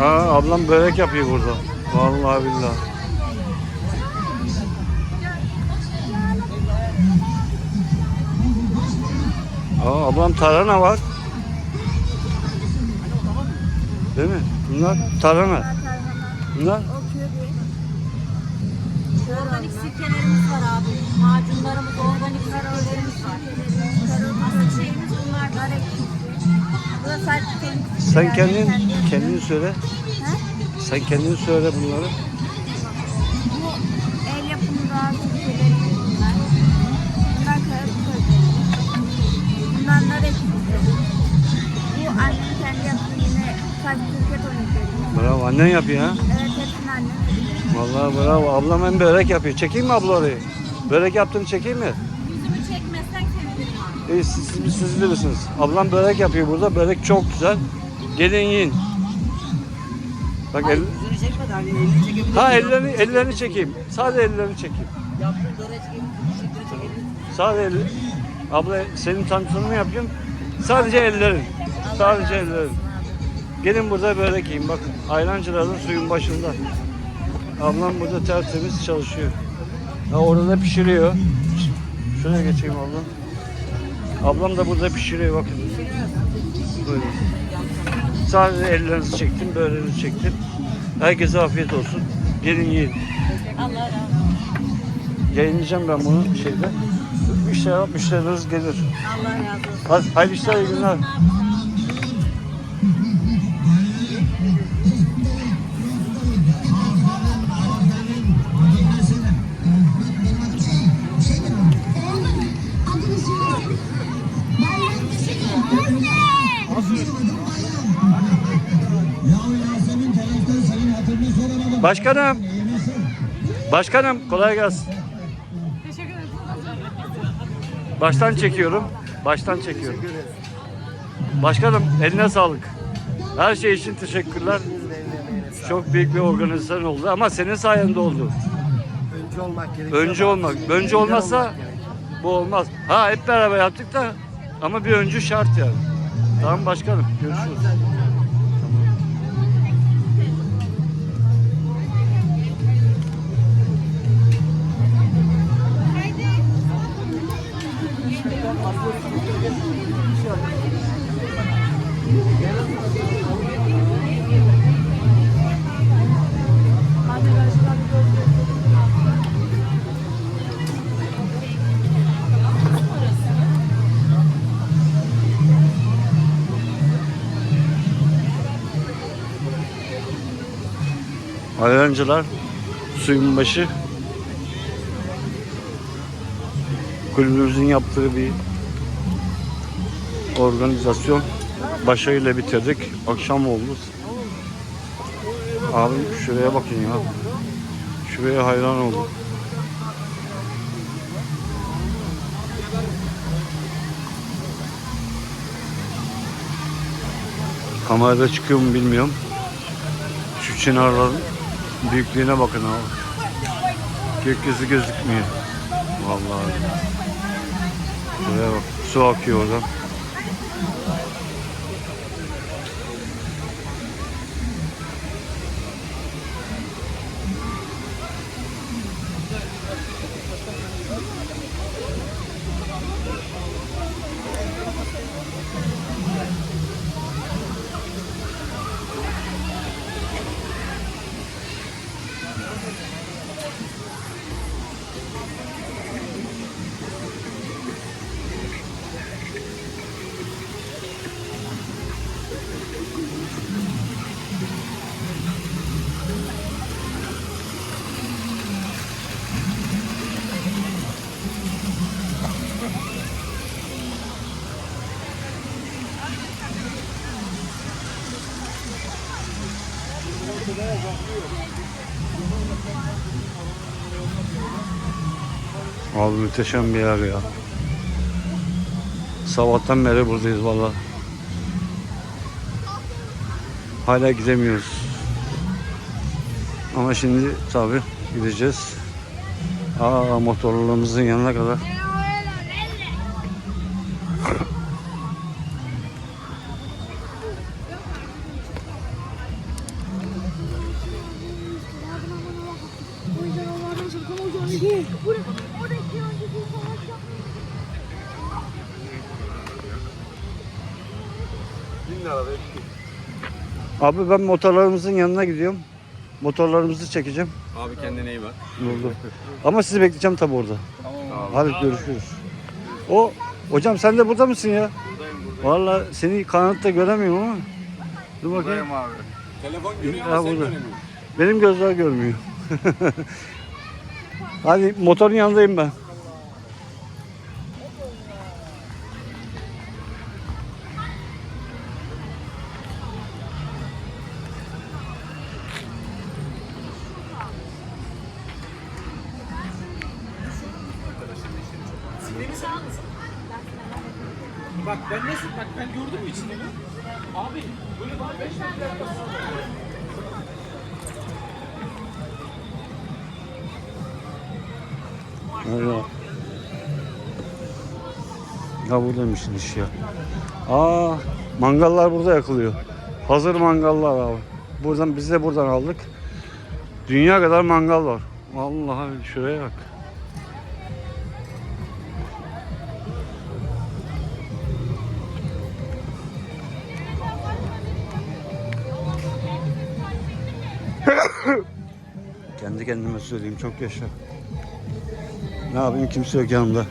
Aa, ablam börek yapıyor burada. Vallahi billahi. Aa, ablam tarhana var. Değil mi? Bunlar tarhana. Bunlar Organik sirkelerimiz var abi. Macunlarımız, organik sirkelerimiz var. Asıl şeyimiz bunlar Bu da sadece kendi sen kendin kendi- kendin söyle. Sen kendin söyle bunları. Bu el yapımı daha sirkelerimiz bunlar. Bunlar kağıt. Bunlar nar ekşisi. Bu annemin kendi yaptığı yine sadece sirke tonikleri. Bravo annen yapıyor ha. Evet hepsini annem. Vallahi bravo. Ablam hem börek yapıyor. Çekeyim mi abla orayı? Börek yaptığını çekeyim mi? Yüzümü çekmezsen abi. İyi siz, siz, siz bilirsiniz. Ablam börek yapıyor burada. Börek çok güzel. Gelin yiyin. Bak el... Yüzünü çekmedi hani elini çekebilir. Ha ellerini, ellerini çekeyim. Sadece ellerini çekeyim. Yaptığın döne çekeyim. Şıkkını çekebilir. Sadece el... Abla senin tanıtımını yapayım. Sadece ellerin. Sadece ellerin. Gelin burada börek yiyin. Bakın ayrancıların suyun başında. Ablam burada tertemiz çalışıyor. Ha, orada da pişiriyor. Şuraya geçeyim ablam. Ablam da burada pişiriyor bakın. Buyurun. Sadece ellerinizi çektim, böreğinizi çektim. Herkese afiyet olsun. Gelin yiyin. Allah razı olsun. Yayınlayacağım ben bunu şeyde. İnşallah müşterileriniz gelir. Allah razı olsun. Hadi hayırlı işler, iyi günler. Başkanım. Başkanım kolay gelsin. Baştan çekiyorum. Baştan çekiyorum. Başkanım eline sağlık. Her şey için teşekkürler. Çok büyük bir organizasyon oldu ama senin sayende oldu. Öncü olmak gerekiyor. Öncü olmak. Öncü olmazsa bu olmaz. Ha hep beraber yaptık da ama bir öncü şart yani. Tamam başkanım. Görüşürüz. Ayrancılar suyun başı kulübümüzün yaptığı bir organizasyon başarıyla bitirdik. Akşam oldu. Abi şuraya bakın ya. Şuraya hayran oldum. Kamerada çıkıyor mu bilmiyorum. Şu çınarların büyüklüğüne bakın abi. Gökyüzü gözükmüyor. Vallahi. Buraya bak su akıyor oradan. Abi müteşem bir yer ya. Sabahtan beri buradayız valla. Hala gidemiyoruz. Ama şimdi tabi gideceğiz. Aa motorlarımızın yanına kadar. Abi ben motorlarımızın yanına gidiyorum. Motorlarımızı çekeceğim. Abi kendine iyi bak. Oldu. Ama sizi bekleyeceğim tabi orada. Tamam. Hadi görüşürüz. O hocam sen de burada mısın ya? Vallahi seni kanalda göremiyorum ama. Dur bakayım. abi. Telefon görüyor ama sen göremiyorsun. Benim gözler görmüyor. Hadi motorun yanındayım ben. Bak ben nasıl bak ben gördüm içini Abi böyle bana 5 dakika Öyle. Ya buradaymışsın iş ya. Aa, mangallar burada yakılıyor. Hazır mangallar abi. Buradan biz de buradan aldık. Dünya kadar mangal var. Vallahi şuraya bak. Kendi kendime söyleyeyim çok yaşa. Ne yapayım kimse yok yanımda.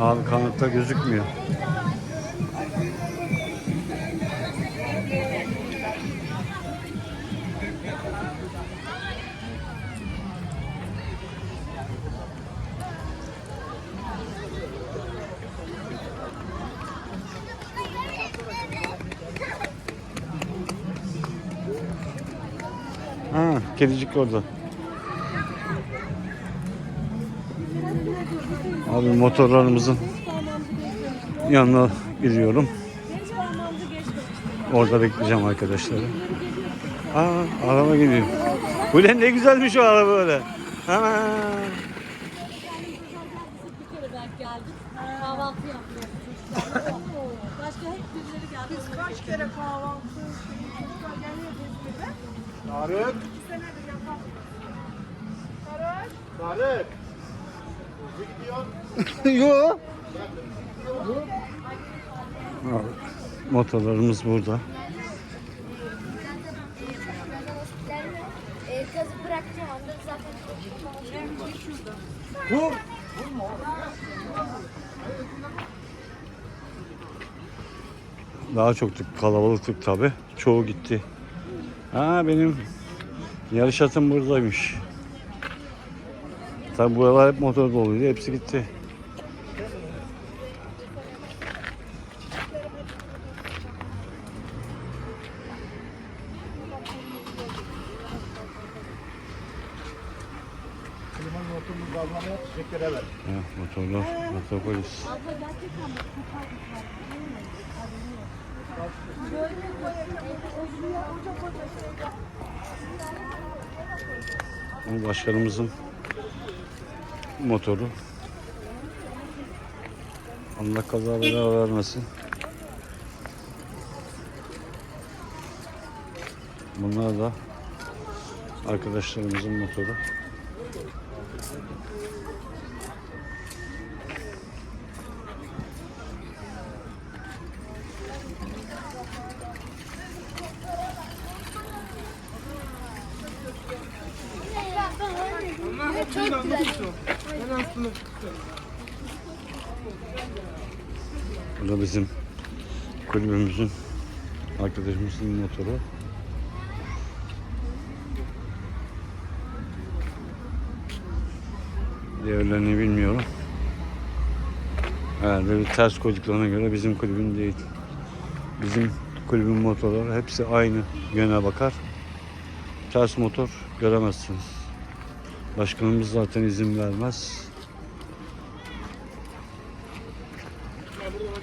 Abi kanıtta gözükmüyor. Kedicik orada. Abi motorlarımızın yanına gidiyorum. Orada bekleyeceğim arkadaşları. Aa, araba gidiyor. Bu ne, ne güzelmiş o araba böyle. Ha. Biz Kaç kere kahvaltı. Tarık. Tarık. Hızlı gidiyor. Yok. Abi, motorlarımız burada. Gazı bırakacağım anda zaten Dur. Daha çok tık- kalabalıktık tabi. Çoğu gitti. Ha benim yarış atım buradaymış. Tabi buralar hep motor doluydu. Hepsi gitti. Klimanın oturduğu gazlamaya çiçeklere ver. Ha, motorlar, motor polis. Başkanımızın motoru. Allah kaza bela vermesin. Bunlar da arkadaşlarımızın motoru. Bu da bizim kulübümüzün arkadaşımızın motoru. Diğerlerini bilmiyorum. Herhalde bir ters koyduklarına göre bizim kulübün değil. Bizim kulübün motorları hepsi aynı yöne bakar. Ters motor göremezsiniz. Başkanımız zaten izin vermez.